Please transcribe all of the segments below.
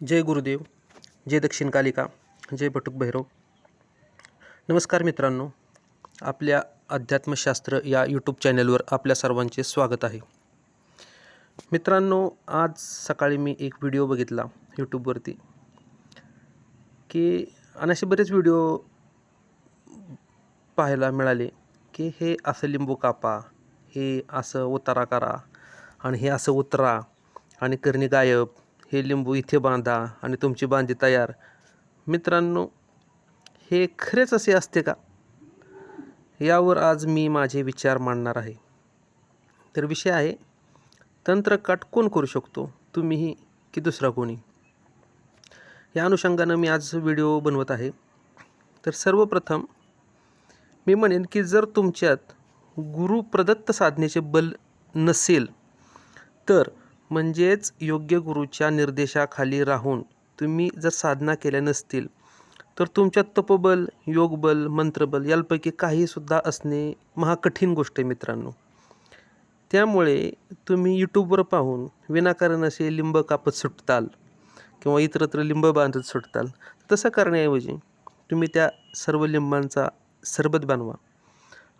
जय गुरुदेव जय दक्षिण कालिका जय बटुक भैरव. नमस्कार मित्रांनो आपल्या अध्यात्मशास्त्र या यूट्यूब चॅनलवर आपल्या सर्वांचे स्वागत आहे. मित्रांनो आज सकाळी मी एक व्हिडिओ बघितला यूट्यूबवरती की आणि असे बरेच व्हिडिओ पाहायला मिळाले की हे असं लिंबू कापा हे असं उतारा करा आणि हे असं उतरा आणि करणी गायब हे लिंबू इथे बांधा आणि तुमची बांधी तयार. मित्रांनो हे खरेच असे असते का? यावर आज मी माझे विचार मांडणार आहे. तर विषय आहे तंत्रकाट कोण करू शकतो? तुम्हीही की दुसरा कोणी? या अनुषंगानं मी आज व्हिडिओ बनवत आहे. तर सर्वप्रथम मी म्हणेन की जर तुमच्यात गुरुप्रदत्त साधनेचे बल नसेल तर म्हणजेच योग्य गुरुच्या निर्देशाखाली राहून तुम्ही जर साधना केल्या नसतील तर तुमच्यात तपबल योगबल मंत्रबल यापैकी काहीसुद्धा असणे महाकठीण गोष्ट आहे मित्रांनो. त्यामुळे तुम्ही यूट्यूबवर पाहून विनाकारण असे लिंब कापत सुटताल किंवा इतरत्र लिंब बांधत सुटताल तसं करण्याऐवजी तुम्ही त्या सर्व लिंबांचा सरबत बनवा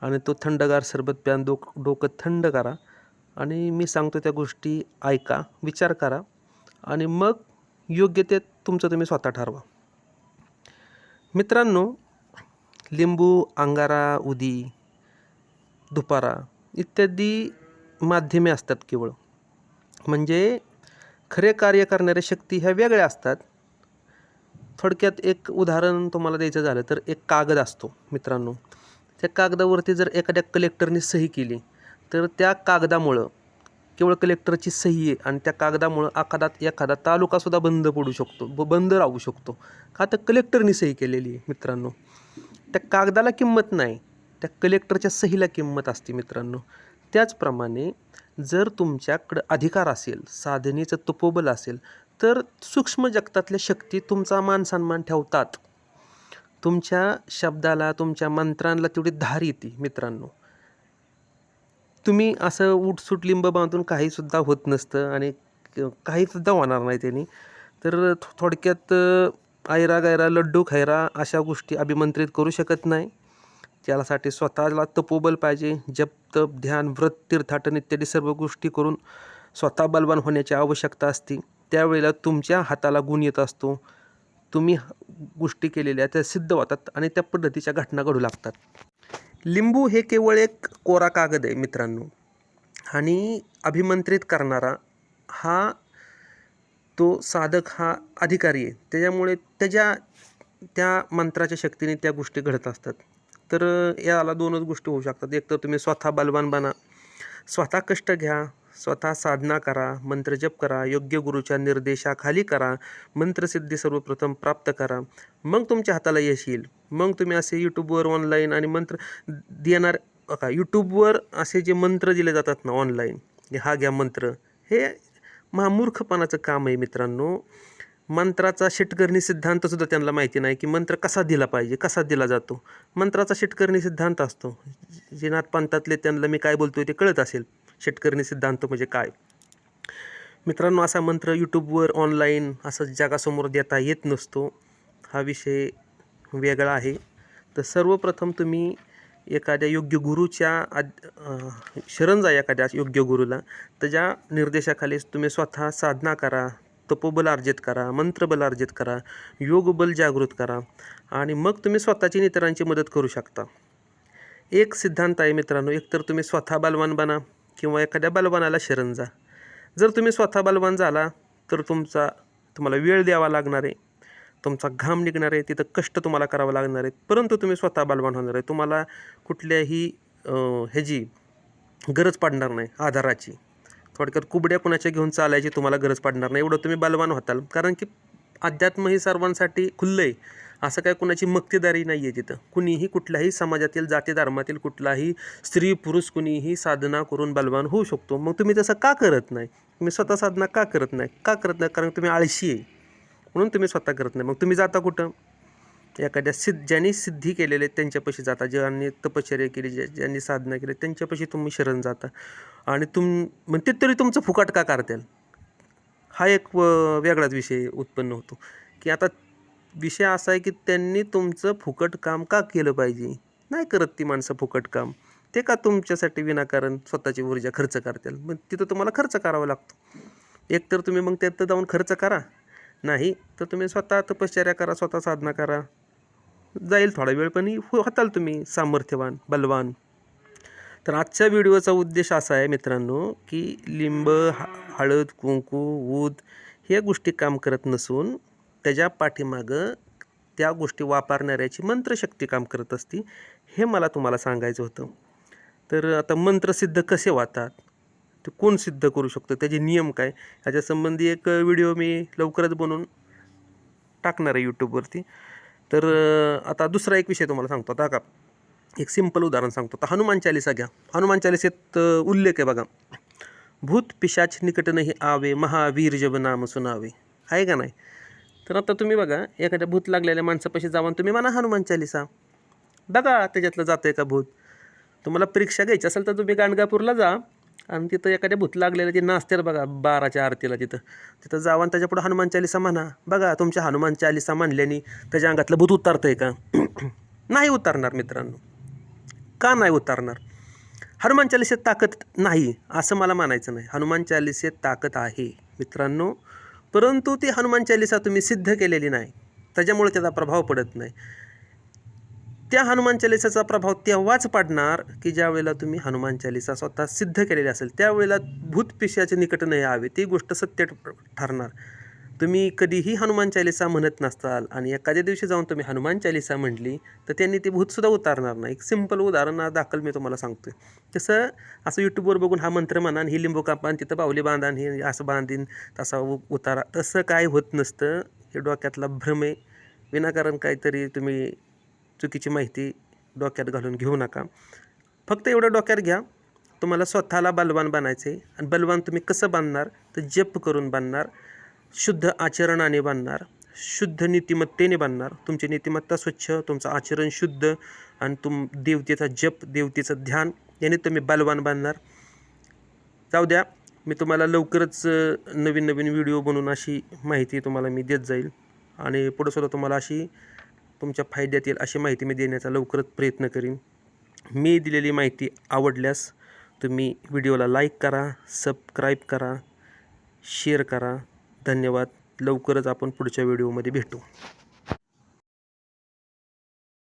आणि तो थंडगार सरबत प्यान डोक डोकं थंड करा. आणि मी सांगतो त्या गोष्टी ऐका विचार करा आणि मग योग्य ते तुमचं तुम्ही स्वतः ठरवा. मित्रांनो लिंबू अंगारा उदी दुपारा इत्यादी माध्यमे असतात केवळ. म्हणजे खरे कार्य करणाऱ्या शक्ती ह्या वेगळ्या असतात. थोडक्यात एक उदाहरण तुम्हाला द्यायचं झालं तर एक कागद असतो मित्रांनो. त्या कागदावरती जर एखाद्या कलेक्टरने सही केली तर त्या कागदामुळं केवळ कलेक्टरची सही आहे आणि त्या कागदामुळं एखादा एखादा तालुकासुद्धा बंद पडू शकतो ब बंद राहू शकतो. का तर कलेक्टरनी सही केलेली आहे मित्रांनो. त्या कागदाला किंमत नाही त्या कलेक्टरच्या सहीला किंमत असते मित्रांनो. त्याचप्रमाणे जर तुमच्याकडं अधिकार असेल साधनेचं तपोबल असेल तर सूक्ष्म जगतातल्या शक्ती तुमचा मान सन्मान ठेवतात. तुमच्या शब्दाला तुमच्या मंत्रांना तेवढी धार येते मित्रांनो. तुम्ही असं उठसूट लिंब बांधून काहीसुद्धा होत नसतं आणि काहीसुद्धा होणार नाही त्यांनी. तर थो- थोडक्यात आयरा गायरा लड्डू खैरा अशा गोष्टी अभिमंत्रित करू शकत नाही. त्यासाठी स्वतःला तपोबल पाहिजे जप तप ध्यान व्रत तीर्थाटन इत्यादी सर्व गोष्टी करून स्वतः बलवान होण्याची आवश्यकता असते. त्यावेळेला तुमच्या हाताला गुण येत असतो. तुम्ही गोष्टी केलेल्या त्या सिद्ध होतात आणि त्या पद्धतीच्या घटना घडू लागतात. लिंबू हे केवळ एक कोरा कागद आहे मित्रांनो. आणि अभिमंत्रित करणारा हा तो साधक हा अधिकारी आहे. त्याच्यामुळे त्याच्या त्या मंत्राच्या शक्तीने त्या गोष्टी घडत असतात. तर याला दोनच गोष्टी होऊ शकतात. एक तर तुम्ही स्वतः बलवान बना स्वतः कष्ट घ्या स्वतः साधना करा मंत्रजप करा योग्य गुरुच्या निर्देशाखाली करा मंत्रसिद्धी सर्वप्रथम प्राप्त करा. मग तुमच्या हाताला यश येईल. मग तुम्ही असे यूट्यूबवर ऑनलाईन आणि मंत्र देणार का यूट्यूबवर असे जे मंत्र दिले जातात ना ऑनलाईन हा घ्या मंत्र. हे महामूर्खपणाचं काम आहे मित्रांनो. मंत्राचा षटकर्णी सिद्धांतसुद्धा त्यांना माहिती नाही की मंत्र कसा दिला पाहिजे कसा दिला जातो. मंत्राचा षटकर्णी सिद्धांत असतो. जे नाथपंथातले त्यांना मी काय बोलतोय ते कळत असेल. शेतकरी सिद्धांत म्हणजे काय? मित्रांनो असा मंत्र यूट्यूबवर ऑनलाईन असं जगासमोर देता येत नसतो. हा विषय वेगळा आहे. तर सर्वप्रथम तुम्ही एखाद्या योग्य गुरुच्या आद शरण जा एखाद्या योग्य गुरुला. त्याच्या निर्देशाखाली तुम्ही स्वतः साधना करा तपोबल अर्जित करा मंत्रबल अर्जित करा योगबल जागृत करा आणि मग तुम्ही स्वतःची इतरांची मदत करू शकता. एक सिद्धांत आहे मित्रांनो एकतर तुम्ही स्वतः बलवान बना. किंवा एखाद्या बलवानाला शरण जा. जर तुम्ही स्वतः बलवान झाला तर तुमचा तुम्हाला वेळ द्यावा लागणार आहे. तुमचा घाम निघणार आहे तिथं कष्ट तुम्हाला करावं लागणार आहे परंतु तुम्ही स्वतः बलवान होणार आहे. तुम्हाला कुठल्याही ह्याची गरज पडणार नाही आधाराची. थोडक्यात कुबड्या कुणाच्या घेऊन चालायची तुम्हाला गरज पडणार नाही. एवढं तुम्ही बलवान होताल. कारण की अध्यात्म ही सर्वांसाठी खुल्लं आहे. असं काय कुणाची मक्तेदारी नाही आहे तिथं. कुणीही कुठल्याही समाजातील जाती धर्मातील कुठलाही स्त्री पुरुष कुणीही साधना करून बलवान होऊ शकतो. मग तुम्ही तसं का करत नाही? तुम्ही स्वतः साधना का करत नाही? का करत नाही? कारण तुम्ही आळशी आहे. म्हणून तुम्ही स्वतः करत नाही. मग तुम्ही जाता कुठं? एखाद्या सिद्ध ज्यांनी सिद्धी केलेले आहेत त्यांच्यापाशी जाता. ज्यांनी तपश्चर्या केली ज्या ज्यांनी साधना केली त्यांच्यापाशी तुम्ही शरण जाता. आणि तुम मग ते तरी तुमचं फुकाट का करतील? हा एक व- वेगळाच विषय उत्पन्न होतो. की आता विषय असा आहे की त्यांनी तुमचं फुकट काम का केलं पाहिजे? नाही करत ती माणसं फुकट काम. ते का तुमच्यासाठी विनाकारण स्वतःची ऊर्जा खर्च करतील? मग तिथं तुम्हाला खर्च करावा लागतो. एक तर तुम्ही मग त्यात जाऊन खर्च करा. नाही तर तुम्ही स्वतः तपश्चर्या करा स्वतः साधना करा. जाईल थोडा वेळ पण हो- होताल तुम्ही सामर्थ्यवान बलवान. तर आजच्या व्हिडिओचा उद्देश असा आहे मित्रांनो की लिंब हळद कुंकू ऊद ह्या गोष्टी काम करत नसून त्याच्या पाठीमागं त्या गोष्टी वापरणाऱ्याची मंत्रशक्ती काम करत असती हे मला तुम्हाला सांगायचं होतं. तर आता मंत्र सिद्ध कसे वाहतात? ते कोण सिद्ध करू शकतो? त्याचे नियम काय? ह्याच्यासंबंधी एक व्हिडिओ मी लवकरच बनवून टाकणार आहे यूट्यूबवरती तर आता दुसरा एक विषय तुम्हाला सांगतो. आता का एक सिंपल उदाहरण सांगतो. आता हनुमान चालिसा घ्या. हनुमान चालिसेत उल्लेख आहे बघा. भूत पिशाच निकट नाही आवे महावीर जब नाम सुनावे. आहे का नाही? तर आता तुम्ही बघा एखाद्या भूत लागलेल्या माणसापाशी जावा तुम्ही म्हणा हनुमान चालिसा. बघा त्याच्यातलं जातं आहे का भूत? तुम्हाला परीक्षा घ्यायची असेल तर तुम्ही गाणगापूरला जा आणि तिथं एखाद्या भूत लागलेलं ते नाचतील बघा बाराच्या आरतीला तिथं. तिथं जावा आणि त्याच्यापुढं हनुमान चालिसा म्हणा. बघा तुमच्या हनुमान चालिसा म्हणल्याने त्याच्या अंगातलं भूत उतारतंय का? नाही उतारणार मित्रांनो. का नाही उतारणार? हनुमान चालिसेत ताकद नाही असं मला मानायचं नाही. हनुमान चालिसेत ताकद आहे मित्रांनो. परंतु ती हनुमान चालिसा तुम्ही सिद्ध केलेली नाही. त्याच्यामुळे त्याचा प्रभाव पडत नाही. त्या हनुमान चालिसाचा प्रभाव तेव्हाच पडणार की ज्या वेळेला तुम्ही हनुमान चालिसा स्वतः सिद्ध केलेली असेल त्यावेळेला भूतपिशाचे निकट नाही यावे. ती गोष्ट सत्य ठरणार. तुम्ही कधीही हनुमान चालिसा म्हणत नसताल आणि एखाद्या दिवशी जाऊन तुम्ही हनुमान चालिसा म्हटली तर त्यांनी ते भूतसुद्धा उतारणार नाही. एक सिंपल उदाहरण दाखल मी तुम्हाला सांगतोय. तसं असं यूट्यूबवर बघून हा मंत्र म्हणा ही लिंबू कापान तिथं बावली बांधान हे असं बांधीन तसा उ- उतारा. तसं काय होत नसतं. हे डोक्यातला भ्रम आहे. विनाकारण काहीतरी तुम्ही चुकीची माहिती डोक्यात घालून घेऊ नका. फक्त एवढं डोक्यात घ्या. तुम्हाला स्वतःला बलवान बनायचे आणि बलवान तुम्ही कसं बांधणार? तर जप करून बांधणार. शुद्ध आचरणाने बांधणार शुद्ध नीतिमत्तेने बांधणार. तुमची नीतिमत्ता स्वच्छ तुमचं आचरण शुद्ध आणि तुम देवतेचा जप देवतेचं ध्यान याने तुम्ही बलवान बांधणार. जाऊ द्या मी तुम्हाला लवकरच नवीन नवीन व्हिडिओ बनवून अशी माहिती तुम्हाला मी देत जाईल. आणि पुढंसुद्धा तुम्हाला अशी तुमच्या फायद्यात येईल अशी माहिती मी देण्याचा लवकरच प्रयत्न करीन. मी दिलेली माहिती आवडल्यास तुम्ही व्हिडिओला लाईक करा सबस्क्राईब करा शेअर करा. धन्यवाद. लवकरच आपण पुढच्या व्हिडिओमध्ये भेटू.